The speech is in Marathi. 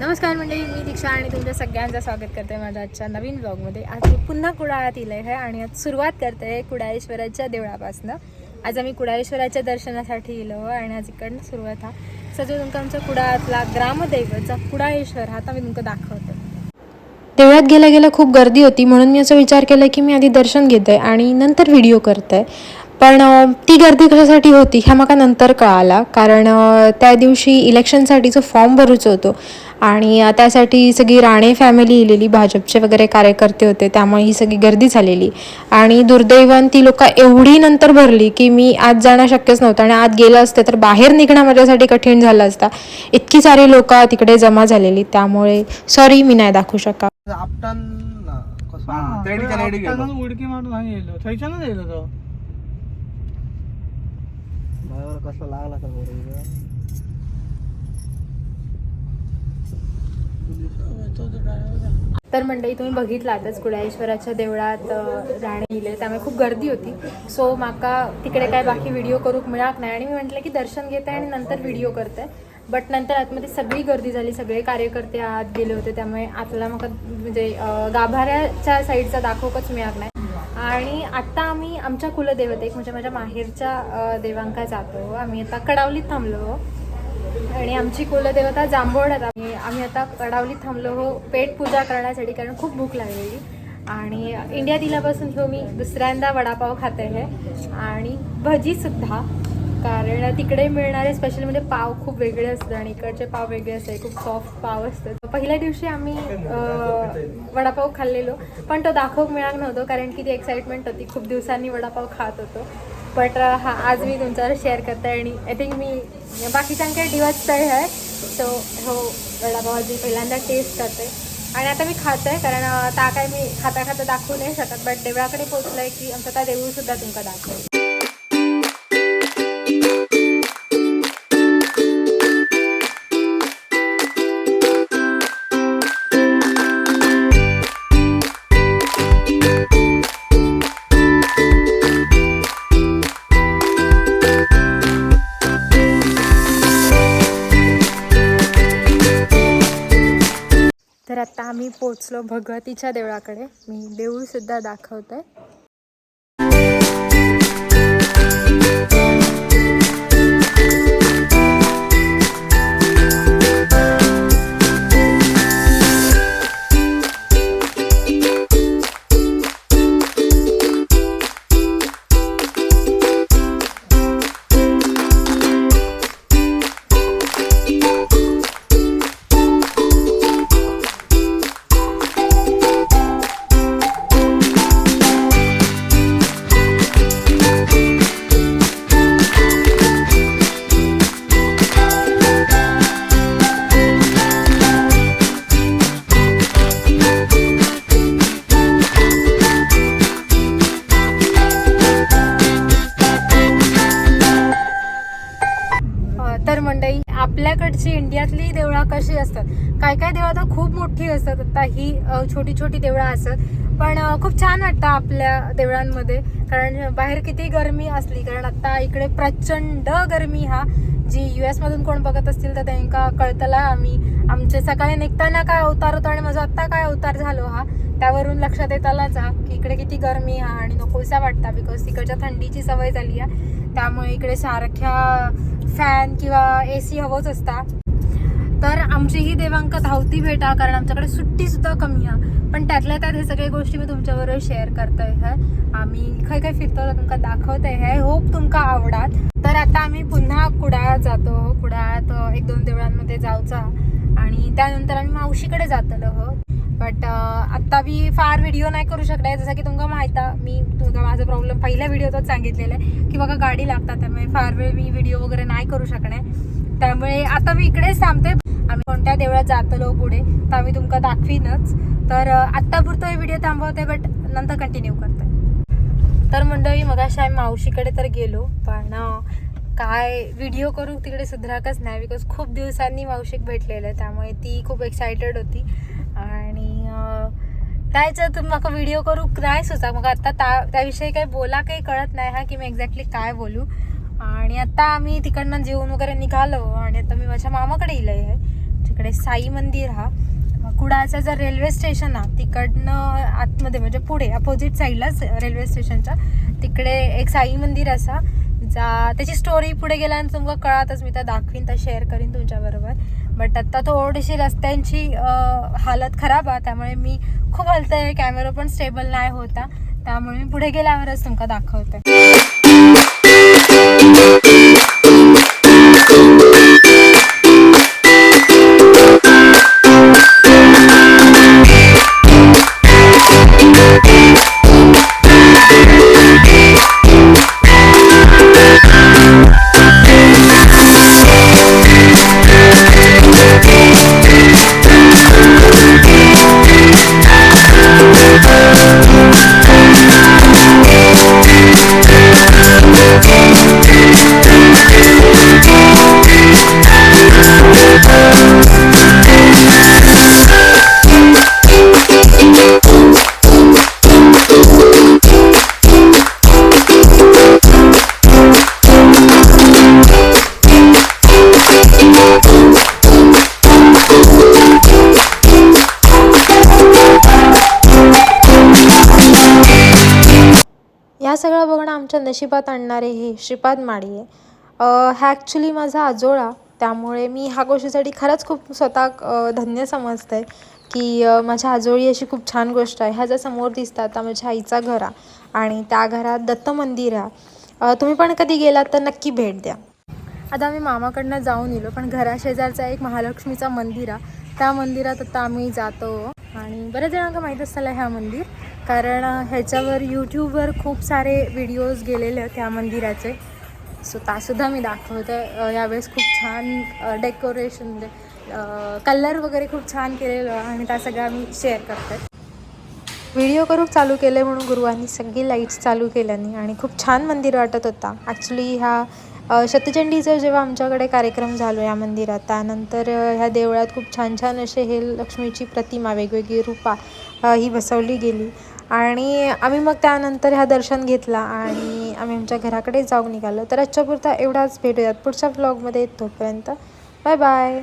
नमस्कार मंडळी मी दीक्षा आणि तुमच्या सगळ्यांचं स्वागत करते माझ्या आजच्या नवीन ब्लॉगमध्ये आज मी पुन्हा कुडाळात इलं आहे आणि आज सुरुवात करते आहे कुडाळेश्वराच्या देवळापासनं. आज आम्ही कुडाळेश्वराच्या दर्शनासाठी इलो आणि आज इकडनं सुरुवात हा. सजो तुमका आमच्या कुडाळातला ग्रामदैवतचा कुडाळेश्वर हा आता मी तुमका दाखवतो. देवळात गेल्या गेल्या खूप गर्दी होती म्हणून मी असा विचार केला की मी आधी दर्शन घेते आणि नंतर व्हिडिओ करते. पण ती गर्दी कशासाठी होती ह्या मला नंतर कळाला. कारण त्या दिवशी इलेक्शनसाठीचो फॉर्म भरूचो होतो. आणि त्यासाठी सगळी राणे फॅमिली इलेली भाजपचे वगैरे कार्यकर्ते होते त्यामुळे ही सगळी गर्दी झालेली. आणि दुर्दैवान ती लोक एवढी नंतर भरली की मी आज जाणं शक्यच नव्हतं आणि आत गेलं असते तर बाहेर निघणं माझ्यासाठी कठीण झालं असता. इतकी सारी लोक तिकडे जमा झालेली त्यामुळे सॉरी मी नाही दाखवू शका आपटान ना कसं तेडीच्या थंय लेडी गेलो आपटानच उडकी मारून हांगा येयलो थंयच्यानच येयलो तो. ड्रायव्हर कसला लागला का बरं तर मंडळी तुम्ही बघितलातच कुडाळेश्वराच्या देवळात राणी गेले. इले त्यामुळे खूप गर्दी होती. सो माका तिकडे काय बाकी व्हिडिओ करूक मिळाक नाही. आणि मी म्हटलं की दर्शन घेते आणि नंतर व्हिडिओ करते. बट नंतर आतमध्ये सगळी गर्दी झाली. सगळे कार्यकर्ते आत गेले होते. त्यामुळे आतला मग म्हणजे गाभाऱ्याच्या साईडचा दाखवकच मिळाक नाही. आणि आत्ता आम्ही आमच्या कुलदेवतेक म्हणजे माझ्या माहेरच्या देवांका जातो. आम्ही आता कडावलीत थांबलो. आणि आमची कुलदेवता जांभवड्यात आम्ही आम्ही आता कडावली थांबलो. हो पेट पूजा करण्यासाठी कारण खूप भूक लागलेली. आणि इंडिया दिल्यापासून हो मी दुसऱ्यांदा वडापाव खाते आहे आणि भजीसुद्धा कारण तिकडे मिळणारे स्पेशल म्हणजे पाव खूप वेगळे असतात आणि इकडचे पाव वेगळे असतात. खूप सॉफ्ट पाव असतात. पहिल्या दिवशी आम्ही वडापाव खाल्लेलो. पण तो दाखवूक मिळाला नव्हतो कारण की ती एक्साइटमेंट होती. खूप दिवसांनी वडापाव खात होतो. बट uh, हा आज मी तुमच्यावर शेअर करते आणि आय थिंक मी बाकीच्यांकडे दिवस आहे. सो हो वडापाव मी पहिल्यांदा टेस्ट करते. आणि आता मी खाते कारण ता काय मी खाता खाता दाखवू नाही शकत बट देवळाकडे पोचलं आहे की आमचं त्या देऊळसुद्धा तुमका दाखवेल. आता आम्ही पोचलो भगवतीच्या देवळाकडे. मी देऊळसुद्धा दाखवते असतात. काय काय देवळं तर खूप मोठी असतात. आता ही छोटी छोटी देवळं असतात. पण खूप छान वाटतं आपल्या देवळांमध्ये. कारण बाहेर किती गरमी असली कारण आता इकडे प्रचंड गरमी हा. जी यू एसमधून कोण बघत असतील तर त्यांना कळतला आम्ही. आमचे सकाळी निघताना काय अवतार होतो आणि माझा आत्ता काय अवतार झालो हा त्यावरून लक्षात येतालाच हा की इकडे किती गरमी हा आणि नकोसा वाटता. बिकॉज तिकडच्या थंडीची सवय झाली आहे. त्यामुळे इकडे सारख्या फॅन किंवा ए सी हवंच असता. आमची ही देवांक धावती भेटा कारण आमच्याकडे सुट्टी सुद्धा कमी आहे पण त्यातल्या त्यात हे सगळे गोष्टी मी तुमच्याबरोबर शेअर करतोय है. आम्ही खंय खंय फिरतो तुमका दाखवतोय है. होप तुमका आवडात. तर आता आम्ही पुन्हा कुडाळात जातो. कुडाळात एक दोन देवळांमध्ये जाऊचा. आणि त्यानंतर आम्ही मावशीकडे जातलो हो. बट आत्ता मी फार व्हिडिओ नाही करू शकले. जसं की तुमका माहिती आहे, मी तुमका माझा प्रॉब्लेम पहिल्या व्हिडिओतच सांगितलेलं आहे की बघा गाडी लागतात त्यामुळे फार वेळ मी व्हिडिओ वगैरे नाही करू शकणे त्यामुळे आता मी इकडेच थांबते. आम्ही कोणत्या देवळात जातलो पुढे तर आम्ही तुमका दाखवीनच. तर अ, आत्तापुरतं हे व्हिडिओ थांबवते बट नंतर कंटिन्यू करते. तर मंडळी मगाशी आम्ही मावशीकडे तर गेलो पण काय व्हिडिओ करू तिकडे सुधारकच नाही बिकॉज खूप दिवसांनी मावशीक भेटलेलं आहे त्यामुळे ती खूप एक्सायटेड होती. आणि अ, तुम्ही म्हाका व्हिडिओ करू नाही सुचा मग आत्ता त्या त्याविषयी काही बोला काही कळत नाही हा की मी एक्झॅक्टली काय बोलू. आणि आत्ता आम्ही तिकडनं जेवण वगैरे निघालो आणि आता मी माझ्या मामाकडे इलंय आहे. तिकडे साई मंदिर हा. कुडाळचं जर रेल्वे स्टेशन हा तिकडनं आतमध्ये म्हणजे पुढे अपोजिट साईडलाच रेल्वे स्टेशनच्या तिकडे एक साई मंदिर असा जा त्याची स्टोरी पुढे गेल्यानंतर तुमका कळातच मी तर दाखवीन तर शेअर करीन तुमच्याबरोबर बट आता थोडीशी रस्त्यांची हालत खराब आहे त्यामुळे मी खूप हलतंय कॅमेरा पण स्टेबल नाही होता त्यामुळे मी पुढे गेल्यावरच तुमका दाखवते. या सगळं बघणं आमच्या नशिबात आणणारे हे श्रीपाद माळी आहे हा ॲक्च्युली माझा आजोळा. त्यामुळे मी ह्या गोष्टीसाठी खरंच खूप स्वतः धन्य धन्य समजते की माझ्या आजोळी अशी खूप छान गोष्ट आहे. ह्या ज्या समोर दिसतात आता माझ्या आईचा घर आहे आणि त्या घरात दत्त मंदिर आहे तुम्ही पण कधी गेलात तर नक्की भेट द्या. आता आम्ही मामाकडनं जाऊन येलो पण घराशेजारचा एक महालक्ष्मीचा मंदिर आहे. त्या मंदिरात आता आम्ही जातो. आणि बऱ्याच जणांना माहीत असताना ह्या मंदिर. कारण ह्याच्यावर यूट्यूबवर खूप सारे व्हिडिओज गेलेले आहेत त्या मंदिराचे. सो त्यासुद्धा मी दाखवते. यावेळेस खूप छान डेकोरेशन कलर वगैरे खूप छान केलेलं आणि त्या सगळ्या मी शेअर करते. व्हिडिओ करू चालू केले म्हणून गुरुवांनी सगळी लाईट्स चालू केल्याने आणि खूप छान मंदिर वाटत होता. ॲक्च्युली ह्या शतचंडीचा जेव्हा आमच्याकडे कार्यक्रम झालो या मंदिरात त्यानंतर ह्या देवळात खूप छान छान असे हे लक्ष्मीची प्रतिमा वेगवेगळी रूपा ही बसवली गेली. आणि आम्ही मग त्यानंतर ह्या दर्शन घेतला आणि आम्ही आमच्या घराकडे जाऊन निघालो. तर आजच्यापुरता एवढाच भेटूयात. पुढच्या ब्लॉगमध्ये तोपर्यंत बाय बाय